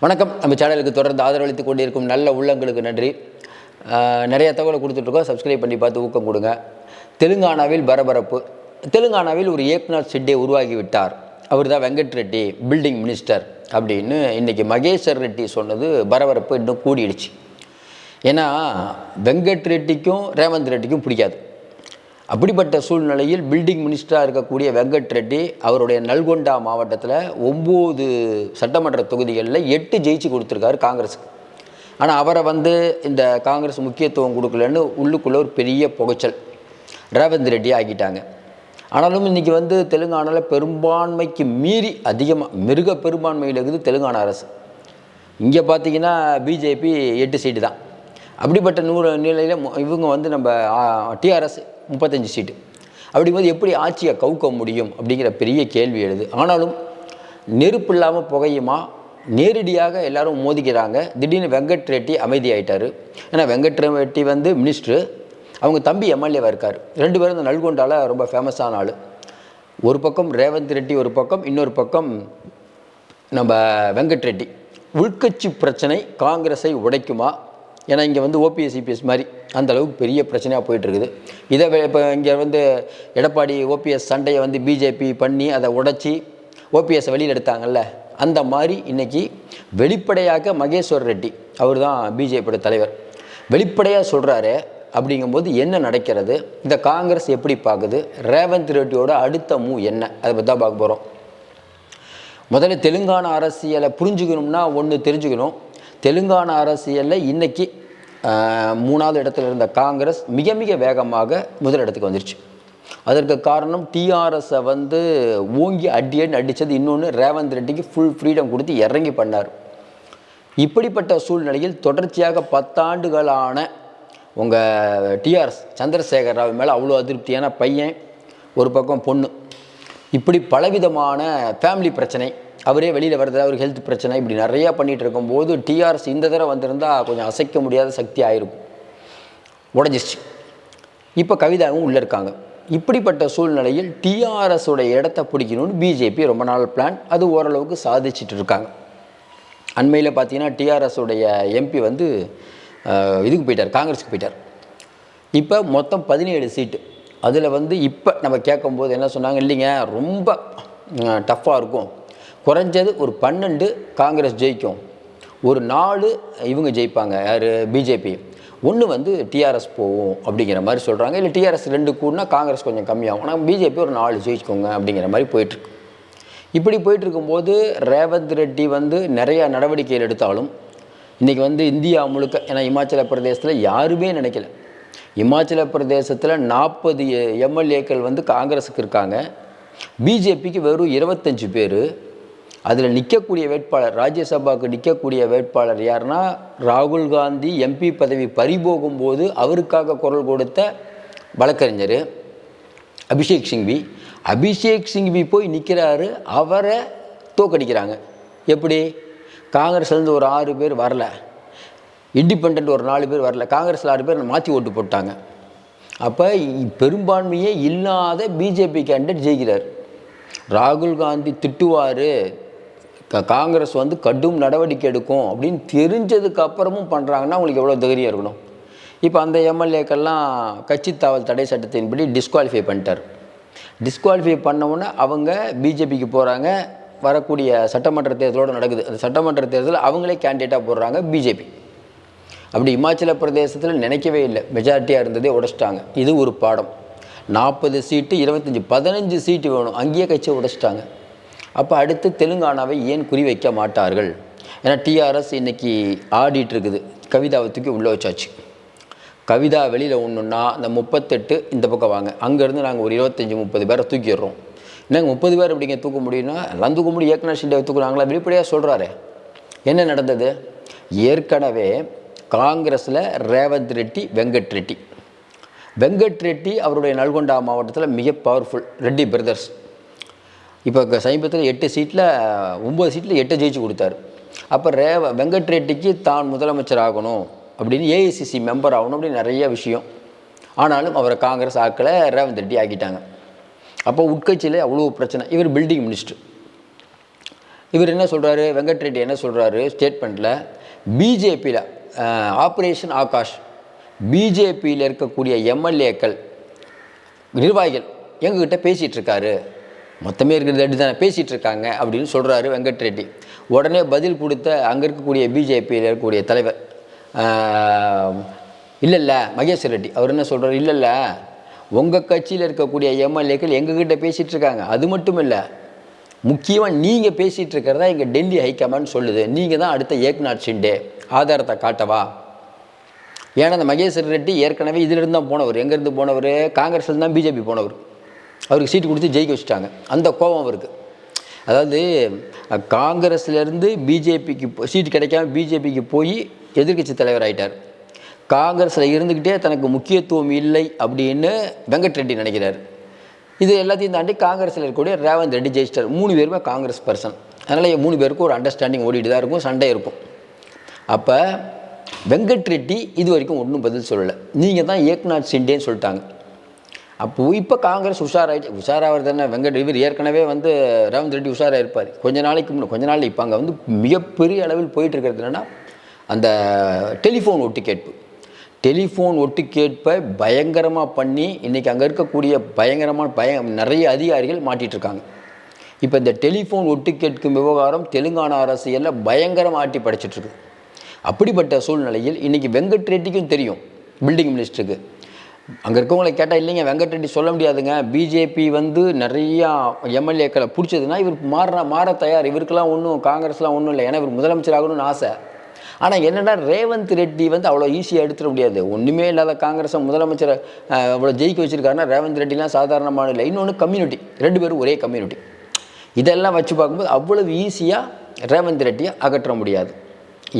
வணக்கம். நம்ம சேனலுக்கு தொடர்ந்து ஆதரவளித்து கொண்டிருக்கும் நல்ல உள்ளங்களுக்கு நன்றி. நிறைய தகவலை கொடுத்துட்ருக்கோம். சப்ஸ்கிரைப் பண்ணி பார்த்து ஊக்கம் கொடுங்க. தெலுங்கானாவில் பரபரப்பு. தெலுங்கானாவில் ஒரு ஏக்நாத் ஷெட்டே உருவாகி விட்டார் அவர் தான் வெங்கட் ரெட்டி பில்டிங் மினிஸ்டர் அப்படின்னு இன்றைக்கி மகேஸ்வர் ரெட்டி சொன்னது பரபரப்பு இன்னும் கூடிடுச்சு. ஏன்னா வெங்கட் ரெட்டிக்கும் ரேவந்த் ரெட்டிக்கும் பிடிக்காது. அப்படிப்பட்ட சூழ்நிலையில் பில்டிங் மினிஸ்டராக இருக்கக்கூடிய வெங்கட் ரெட்டி அவருடைய நல்கொண்டா மாவட்டத்தில் ஒம்பது சட்டமன்ற தொகுதிகளில் எட்டு ஜெயிச்சு கொடுத்துருக்காரு காங்கிரஸுக்கு ஆனால் அவரை வந்து இந்த காங்கிரஸ் முக்கியத்துவம் கொடுக்கலன்னு உள்ளுக்குள்ளே ஒரு பெரிய புகைச்சல். ரேவந்த் ரெட்டி ஆக்கிட்டாங்க. ஆனாலும் இன்றைக்கி வந்து தெலுங்கானாவில் பெரும்பான்மைக்கு மீறி அதிகமாக மிருக பெரும்பான்மையில் இருக்குது தெலுங்கானா அரசு. இங்கே பார்த்தீங்கன்னா பிஜேபி எட்டு சீட்டு தான். அப்படிப்பட்ட நூறு நிலையில் இவங்க வந்து நம்ம டிஆர்எஸ் முப்பத்தஞ்சு சீட்டு. அப்படிங்கும்போது எப்படி ஆட்சியை கவுக்க முடியும் அப்படிங்கிற பெரிய கேள்வி எழுது. ஆனாலும் நெருப்பு இல்லாமல் புகையுமா? நேரடியாக எல்லாரும் மோதிக்கிறாங்க. திடீர்னு வெங்கட் ரெட்டி அமைதியாயிட்டார். ஏன்னா வெங்கட் ரெட்டி வந்து மினிஸ்டரு. அவங்க தம்பி எம்எல்ஏவாக இருக்கார். ரெண்டு பேரும் இந்த நல்கொண்டால ரொம்ப ஃபேமஸான ஆள். ஒரு பக்கம் ரேவந்த் ரெட்டி ஒரு பக்கம் இன்னொரு பக்கம் நம்ம வெங்கட் ரெட்டி. உள்கட்சி பிரச்சனை காங்கிரஸை உடைக்குமா? ஏன்னா இங்கே வந்து ஓபிஎஸ் சிபிஎஸ் மாதிரி அந்த அளவுக்கு பெரிய பிரச்சனையாக போயிட்டுருக்குது. இதை இப்போ இங்கே வந்து எடப்பாடி ஓபிஎஸ் சண்டையை வந்து பிஜேபி பண்ணி அதை உடைச்சி ஓபிஎஸ் வெளியில் எடுத்தாங்கல்ல அந்த மாதிரி இன்னைக்கு வெளிப்படையாக மகேஸ்வர் ரெட்டி அவர் தான் பிஜேபியோட தலைவர். வெளிப்படையாக சொல்கிறாரு அப்படிங்கும்போது என்ன நடக்கிறது? இந்த காங்கிரஸ் எப்படி பார்க்குது ரேவந்த் ரெட்டியோட அடுத்த மூவ் என்ன? அதை பற்றி தான் பார்க்க போகிறோம் முதல்ல தெலுங்கானா அரசியலை புரிஞ்சுக்கணும்னா ஒன்று தெரிஞ்சுக்கணும். தெலுங்கானா அரசியலில் இன்றைக்கி மூணாவது இடத்துல இருந்த காங்கிரஸ் மிக மிக வேகமாக முதல் இடத்துக்கு வந்துருச்சு. அதற்கு காரணம் டிஆர்எஸை வந்து ஓங்கி அடியன்னு அடித்தது இன்னொன்று ரேவந்த் ரெட்டிக்கு ஃபுல் ஃப்ரீடம் கொடுத்து இறங்கி பண்ணார். இப்படிப்பட்ட சூழ்நிலையில் தொடர்ச்சியாக பத்தாண்டுகளான உங்கள் டிஆர்எஸ் சந்திரசேகர் ராவ் மேலே அவ்வளோ அதிருப்தியான பையன் ஒரு பக்கம் பொண்ணு. இப்படி பலவிதமான ஃபேமிலி பிரச்சனை அவரே வெளியில் வரது அவர் ஹெல்த் பிரச்சனை இப்படி நிறையா பண்ணிகிட்டு இருக்கும்போது டிஆர்எஸ் இந்த தடவை வந்திருந்தால் கொஞ்சம் அசைக்க முடியாத சக்தி ஆயிருக்கும். உடஞ்சிருச்சு. இப்போ கவிதாவும் உள்ளே இருக்காங்க. இப்படிப்பட்ட சூழ்நிலையில் டிஆர்எஸ் இடத்த பிடிக்கணும்னு பிஜேபி ரொம்ப நாள் பிளான் அது ஓரளவுக்கு சாதிச்சிட்டு இருக்காங்க அண்மையில் பார்த்தீங்கன்னா டிஆர்எஸோடைய எம்பி வந்து இதுக்கு போயிட்டார் காங்கிரஸுக்கு போயிட்டார். இப்போ மொத்தம் பதினேழு சீட்டு அதில் வந்து இப்போ நம்ம கேட்கும்போது என்ன சொன்னாங்க? இல்லைங்க ரொம்ப டஃப்பாக இருக்கும். குறைஞ்சது ஒரு பன்னெண்டு காங்கிரஸ் ஜெயிக்கும். ஒரு நாலு இவங்க ஜெயிப்பாங்க யார்? பிஜேபி. ஒன்று வந்து டிஆர்எஸ் போகும் அப்படிங்கிற மாதிரி சொல்கிறாங்க இல்லை டிஆர்எஸ் ரெண்டு கூடனா காங்கிரஸ் கொஞ்சம் கம்மியாகும். ஆனால் பிஜேபி ஒரு நாலு ஜெயிச்சுக்கோங்க அப்படிங்கிற மாதிரி போயிட்டுருக்கு. இப்படி போயிட்டுருக்கும்போது ரேவந்த் ரெட்டி வந்து நிறையா நடவடிக்கைகள் எடுத்தாலும் இன்றைக்கி வந்து இந்தியா முழுக்க ஏன்னா இமாச்சல பிரதேசத்தில் யாருமே நினைக்கல. இமாச்சல பிரதேசத்தில் நாற்பது எம்எல்ஏக்கள் வந்து காங்கிரஸுக்கு இருக்காங்க. பிஜேபிக்கு வெறும் இருபத்தஞ்சு பேர். அதில் நிற்கக்கூடிய வேட்பாளர் ராஜ்யசபாவுக்கு நிற்கக்கூடிய வேட்பாளர் யாருன்னா ராகுல் காந்தி எம்பி பதவி பறிபோகும் போது அவருக்காக குரல் கொடுத்த வழக்கறிஞர் அபிஷேக் சிங்வி. அபிஷேக் சிங்வி போய் நிற்கிறாரு அவரை தோக்கடிக்கிறாங்க எப்படி? காங்கிரஸ்லேருந்து ஒரு ஆறு பேர் வரல. இண்டிபெண்ட் ஒரு நாலு பேர் வரல. காங்கிரஸில் ஆறு பேர் மாற்றி ஓட்டு போட்டாங்க. அப்போ பெரும்பான்மையே இல்லாத பிஜேபி கேண்டிடேட் ஜெயிக்கிறார். ராகுல் காந்தி திட்டுவார். காங்கிரஸ் வந்து கடும் நடவடிக்கை எடுக்கும் அப்படின்னு தெரிஞ்சதுக்கு அப்புறமும் பண்ணுறாங்கன்னா அவங்களுக்கு எவ்வளோ தைரியம் இருக்கணும்? இப்போ அந்த எம்எல்ஏக்கெல்லாம் கட்சி தாவல் தடை சட்டத்தின்படி டிஸ்குவாலிஃபை பண்ணிட்டார். டிஸ்குவாலிஃபை பண்ணவுடனே அவங்க பிஜேபிக்கு போகிறாங்க வரக்கூடிய சட்டமன்ற தேர்தலோடு நடக்குது. அந்த சட்டமன்ற தேர்தலில் அவங்களே கேண்டிடேட்டாக போடுறாங்க பிஜேபி. அப்படி இமாச்சல பிரதேசத்தில் நினைக்கவே இல்லை. மெஜாரிட்டியாக இருந்ததே உடைச்சிட்டாங்க. இது ஒரு பாடம். நாற்பது சீட்டு இருபத்தஞ்சி பதினஞ்சு சீட்டு வேணும். அங்கேயே கட்சியை உடைச்சிட்டாங்க. அப்போ அடுத்து தெலுங்கானாவை ஏன் குறி வைக்க மாட்டார்கள்? ஏன்னா டிஆர்எஸ் இன்னைக்கு ஆடிட்டுருக்குது. கவிதாவை தூக்கி உள்ளே வச்சாச்சு. கவிதா வெளியில் ஒன்றுன்னா அந்த முப்பத்தெட்டு இந்த பக்கம் வாங்க. அங்கேருந்து நாங்கள் ஒரு இருபத்தஞ்சி முப்பது பேரை தூக்கிடுறோம். என்னங்க முப்பது பேர் எப்படிங்க தூக்க முடியும்னா எல்லாம் தூக்க முடியும் ஏற்கனவே ஷீட்டை தூக்குறாங்களா? வெளிப்படையாக சொல்கிறாரு என்ன நடந்தது? ஏற்கனவே காங்கிரஸில் ரேவந்த் ரெட்டி வெங்கட் ரெட்டி. வெங்கட் ரெட்டி அவருடைய நல்கொண்டா மாவட்டத்தில் மிக பவர்ஃபுல் ரெட்டி பிரதர்ஸ் இப்போ க- சமீபத்தில் எட்டு சீட்டில் ஒம்பது சீட்டில் எட்டு ஜெயிச்சு கொடுத்தாரு. அப்போ ரேவ வெங்கட் ரெட்டிக்கு தான் முதலமைச்சர் ஆகணும் அப்படின்னு ஏஐசிசி மெம்பர் ஆகணும் அப்படின்னு நிறைய விஷயம். ஆனாலும் அவரை காங்கிரஸ் ஆக்களை ரேவந்த் ரெட்டி ஆக்கிட்டாங்க. அப்போ உட்கட்சியில் அவ்வளோ பிரச்சனை. இவர் பில்டிங் மினிஸ்டர் இவர் என்ன சொல்கிறாரு வெங்கட் ரெட்டி என்ன சொல்கிறாரு ஸ்டேட்மெண்ட்டில் பிஜேபியில் ஆப்ரேஷன் ஆகாஷ் பிஜேபியில் இருக்கக்கூடிய எம்எல்ஏக்கள் நிர்வாகிகள் எங்ககிட்ட பேசிகிட்டு இருக்காரு. மொத்தமே இருக்கிறது ரெண்டு தானே பேசிகிட்டு இருக்காங்க அப்படின்னு சொல்கிறாரு வெங்கட் ரெட்டி. உடனே பதில் கொடுத்த அங்கே இருக்கக்கூடிய பிஜேபியில் இருக்கக்கூடிய தலைவர் இல்லை இல்லை மகேஸ்வர் ரெட்டி. அவர் என்ன சொல்கிறார் இல்லை இல்லை உங்கள் கட்சியில் இருக்கக்கூடிய எம்எல்ஏக்கள் எங்ககிட்ட பேசிகிட்டு இருக்காங்க அது மட்டும் இல்லை முக்கியமாக நீங்கள் பேசிகிட்டு இருக்கிறதா எங்கள் டெல்லி ஹைகமாண்ட் சொல்லுது. நீங்கள் தான் அடுத்த ஏக்நாத் ஷிண்டே. ஆதாரத்தை காட்டவா? ஏன்னா அந்த மகேஸ்வர் ரெட்டி ஏற்கனவே இதிலிருந்து தான் போனவர். எங்கேருந்து போனவர்? காங்கிரஸ்லேருந்து தான் பிஜேபி போனவர். அவருக்கு சீட்டு கொடுத்து ஜெயிக்க வச்சுட்டாங்க. அந்த கோபம் அவருக்கு. அதாவது காங்கிரஸ்லேருந்து பிஜேபிக்கு சீட்டு கிடைக்காம பிஜேபிக்கு போய் எதிர்க்கட்சி தலைவர் ஆகிட்டார் காங்கிரஸில் இருந்துக்கிட்டே தனக்கு முக்கியத்துவம் இல்லை அப்படின்னு வெங்கட் ரெட்டி நினைக்கிறார். இது எல்லாத்தையும் தாண்டி காங்கிரஸில் இருக்கக்கூடிய ரேவந்த் ரெட்டி ஜெயிச்சிட்டார். மூணு பேருமே காங்கிரஸ் பர்சன் அதனால் மூணு பேருக்கும் ஒரு அண்டர்ஸ்டாண்டிங் ஓடிட்டு தான் இருக்கும் சண்டை இருக்கும். அப்போ வெங்கட் ரெட்டி இது வரைக்கும் ஒன்றும் பதில் சொல்லலை. நீங்கள் தான் ஏக்நாத் சிண்டேன்னு சொல்லிட்டாங்க. அப்போ இப்போ காங்கிரஸ் உஷாராயிட்டு உஷாராகிறது தானே? வெங்கட் இவர் ஏற்கனவே வந்து ரேவந்த் ரெட்டி உஷாராக இருப்பார். கொஞ்ச நாளைக்கு முன்னே கொஞ்ச நாள் இப்போ அங்கே வந்து மிகப்பெரிய அளவில் போயிட்டு இருக்கிறது என்னென்னா அந்த டெலிஃபோன் ஒட்டு கேட்பு. டெலிஃபோன் ஒட்டு கேட்பை பயங்கரமாக பண்ணி இன்றைக்கி அங்கே இருக்கக்கூடிய பயங்கரமான பய நிறைய அதிகாரிகள் மாட்டிகிட்டு இருக்காங்க. இப்போ இந்த டெலிஃபோன் ஒட்டு கேட்கும் விவகாரம் தெலுங்கானா அரசியலில் பயங்கரமாக ஆட்டி படைச்சிட்ருக்கு அப்படிப்பட்ட சூழ்நிலையில் இன்றைக்கி வெங்கட் ரெட்டிக்கும் தெரியும் பில்டிங் மினிஸ்டருக்கு. அங்கே இருக்கவங்களை கேட்டால் இல்லைங்க வெங்கட் ரெட்டி சொல்ல முடியாதுங்க. பிஜேபி வந்து நிறையா எம்எல்ஏக்களை பிடிச்சதுன்னா இவர் மாற மாற தயார். இவருக்கெல்லாம் ஒன்றும் காங்கிரஸ்லாம் ஒன்றும் இல்லை. ஏன்னா இவர் முதலமைச்சர் ஆகணும்னு ஆசை. ஆனால் என்னென்னா ரேவந்த் ரெட்டி வந்து அவ்வளோ ஈஸியாக எடுத்துட முடியாது. ஒன்றுமே இல்லாத காங்கிரஸை முதலமைச்சரை அவ்வளோ ஜெயிக்க வச்சுருக்காருன்னா ரேவந்த் ரெட்டிலாம் சாதாரணமான இல்லை. இன்னொன்று கம்யூனிட்டி ரெண்டு பேரும் ஒரே கம்யூனிட்டி இதெல்லாம் வச்சு பார்க்கும்போது அவ்வளவு ஈஸியாக ரேவந்த் ரெட்டியை அகற்ற முடியாது.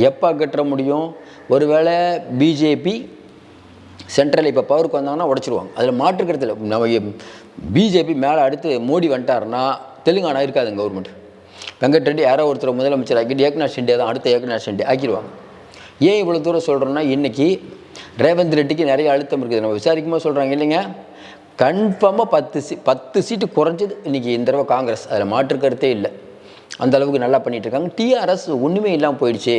எப்போ அகற்ற முடியும்? ஒருவேளை பிஜேபி சென்ட்ரல் இப்போ பவருக்கு வந்தாங்கன்னா உடச்சிருவாங்க. அதில் மாற்றுக்கிறது இல்லை. நம்ம பிஜேபி மேலே அடுத்து மோடி வந்துட்டாருன்னா தெலுங்கானா இருக்காது கவர்மெண்ட் வெங்கட் ரெட்டி யாரோ ஒருத்தர் முதலமைச்சர் ஆக்கிட்டு ஏக்நாத் ஷிண்டே தான் அடுத்த ஏக்நாத் ஷிண்டே ஆக்கிடுவாங்க. ஏன் இவ்வளோ தூரம் சொல்கிறோன்னா இன்றைக்கி ரேவந்த் ரெட்டிக்கு நிறைய அழுத்தம் இருக்குது. நம்ம விசாரிக்கும்போது சொல்கிறாங்க இல்லைங்க கன்ஃபார்மாக பத்து சீ பத்து சீட்டு குறைஞ்சது இன்றைக்கி இந்த தடவை காங்கிரஸ். அதில் மாற்று கருத்தே இல்லை. அந்த அளவுக்கு நல்லா பண்ணிகிட்ருக்காங்க இருக்காங்க. டிஆர்எஸ் ஒன்றுமே இல்லாமல் போயிடுச்சு.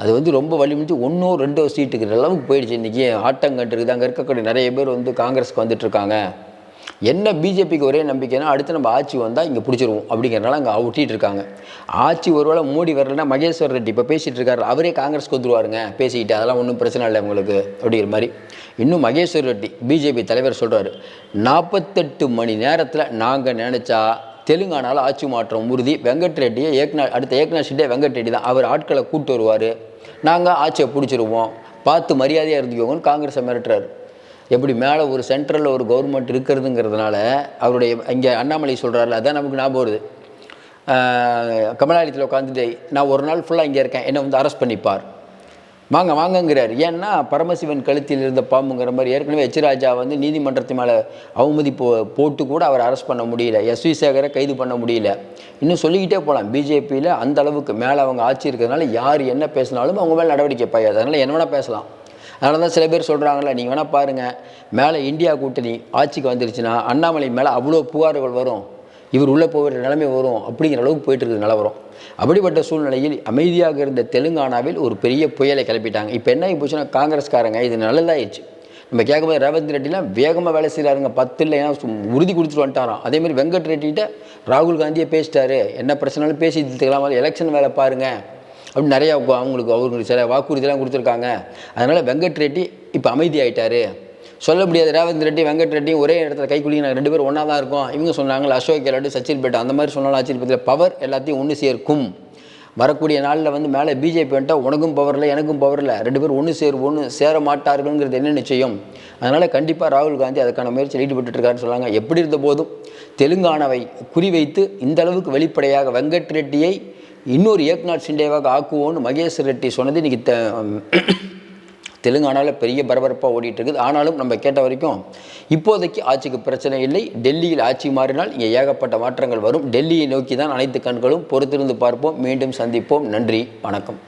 அது வந்து ரொம்ப வலிமிச்சு ஒன்றோ ரெண்டோ சீட்டுக்கு அளவுக்கு போயிடுச்சு. இன்றைக்கி ஆட்டங்கட்டு இருக்குது அங்கே இருக்கக்கூடிய நிறைய பேர் வந்து காங்கிரஸ்க்கு வந்துட்டுருக்காங்க. என்ன பிஜேபிக்கு ஒரே நம்பிக்கைனா அடுத்து நம்ம ஆட்சி வந்தால் இங்கே பிடிச்சிருவோம் அப்படிங்கிறனால அங்கே அவுட்டிட்டு இருக்காங்க ஆட்சி ஒருவேளை மோடி வரலன்னா மகேஸ்வர் ரெட்டி இப்போ பேசிகிட்டு இருக்காரு அவரே காங்கிரஸ்க்கு வந்துருவாருங்க. பேசிக்கிட்டு அதெல்லாம் ஒன்றும் பிரச்சனை இல்லை உங்களுக்கு அப்படிங்கிற மாதிரி. இன்னும் மகேஸ்வர் ரெட்டி பிஜேபி தலைவர் சொல்கிறாரு நாற்பத்தெட்டு மணி நேரத்தில் நாங்கள் நினச்சா தெலுங்கானாவில் ஆட்சி மாற்றம் உறுதி. வெங்கட் ரெட்டியை ஏக்நாத் அடுத்த ஏக்நாத் ஷிண்டே வெங்கட் ரெட்டி தான். அவர் ஆட்களை கூப்பிட்டு வருவார். நாங்கள் ஆட்சியை பிடிச்சிருவோம். பார்த்து மரியாதையாக இருந்துக்கோங்கன்னு காங்கிரஸை மிரட்டுறாரு. எப்படி மேலே ஒரு சென்ட்ரலில் ஒரு கவர்மெண்ட் இருக்கிறதுங்கிறதுனால அவருடைய இங்கே அண்ணாமலை சொல்கிறாருல அதான் நமக்கு ஞாபகம் வருது. கமலாலயத்தில் உட்காந்துட்டு நான் ஒரு நாள் ஃபுல்லாக இங்கே இருக்கேன். என்னை வந்து அரெஸ்ட் பண்ணிப்பார். வாங்க வாங்கங்கிறார். ஏன்னா பரமசிவன் கழுத்தில் இருந்த பாம்புங்கிற மாதிரி ஏற்கனவே எச் ராஜா வந்து நீதிமன்றத்து மேலே அவமதி போ போட்டு கூட அவர் அரெஸ்ட் பண்ண முடியல. எஸ் வி சேகரை கைது பண்ண முடியல. இன்னும் சொல்லிக்கிட்டே போகலாம் பிஜேபியில் அந்த அளவுக்கு மேலே அவங்க ஆட்சி இருக்கிறதுனால யார் என்ன பேசினாலும் அவங்க மேலே நடவடிக்கை பாயாது. அதனால் என்ன வேணால் பேசலாம். அதனால தான் சில பேர் சொல்கிறாங்களே நீங்கள் வேணால் பாருங்கள் மேலே இந்தியா கூட்டணி ஆட்சிக்கு வந்துருச்சுன்னா அண்ணாமலை மேலே அவ்வளோ புகார்கள் வரும். இவர் உள்ளே போகிற நிலைமை வரும். அப்படிங்கிற அளவுக்கு போயிட்டு இருக்குது நிலவரம். அப்படிப்பட்ட சூழ்நிலையில் அமைதியாக இருந்த தெலுங்கானாவில் ஒரு பெரிய புயலை கிளப்பிட்டாங்க. இப்போ என்ன போச்சுன்னா காங்கிரஸ்காரங்க இது நல்லதாயிடுச்சு. நம்ம கேட்கும்போது ரேவந்த் ரெட்டிலாம் வேகமாக வேலை செய்கிறாருங்க பத்து இல்லை ஏன்னா உறுதி கொடுத்துட்டு வந்துட்டாராம். அதேமாதிரி வெங்கட் ரெட்டிகிட்ட ராகுல் காந்தியே பேசிட்டாரு. என்ன பிரச்சனாலும் பேசி தீர்த்துக்கலாம். எலெக்ஷன் வேலை பாருங்க. அப்படின்னு நிறையா அவங்களுக்கு அவங்களுக்கு சில வாக்குறுதிலாம் கொடுத்துருக்காங்க. அதனால் வெங்கட் ரெட்டி இப்போ அமைதி சொல்ல முடியாது. ரேவந்த் ரெட்டி வெங்கட் ரெட்டியும் ஒரே இடத்துல கை நாங்கள் ரெண்டு பேரும் ஒன்றா தான் இருக்கோம். இவங்க சொன்னாங்களா அசோக் கெலாட்டு சச்சில் பேட்டா அந்த மாதிரி சொன்னாலும் ஆச்சரிய பேட்டில் பவர் எல்லாத்தையும் ஒன்று சேர்க்கும். வரக்கூடிய நாளில் வந்து மேலே பிஜேபி வந்துட்டா உனக்கும் பவர் இல்லை எனக்கும் பவர் இல்லை. ரெண்டு பேரும் ஒன்று சேர் ஒன்று சேர மாட்டார்கள்ங்கிறது என்ன நிச்சயம்? அதனால் கண்டிப்பாக ராகுல் காந்தி அதுக்கான முயற்சியில் ஈடுபட்டுருக்காருன்னு சொன்னாங்க. எப்படி இருந்த போதும்? தெலுங்கானாவை குறிவைத்து இந்த அளவுக்கு வெளிப்படையாக வெங்கட் ரெட்டியை இன்னொரு ஏக்நாத் சிண்டேவாக ஆக்குவோன்னு மகேஷ் ரெட்டி சொன்னது இன்னைக்கு த தெலுங்கானாவில் பெரிய பரபரப்பாக ஓடிட்டு இருக்குது ஆனாலும் நம்ம கேட்ட வரைக்கும் இப்போதைக்கு ஆட்சிக்கு பிரச்சனை இல்லை. டெல்லியில் ஆட்சி மாறினால் இங்கே ஏகப்பட்ட மாற்றங்கள் வரும். டெல்லியை நோக்கி தான் அனைத்து கண்களும் பொறுத்திருந்து பார்ப்போம். மீண்டும் சந்திப்போம். நன்றி. வணக்கம்.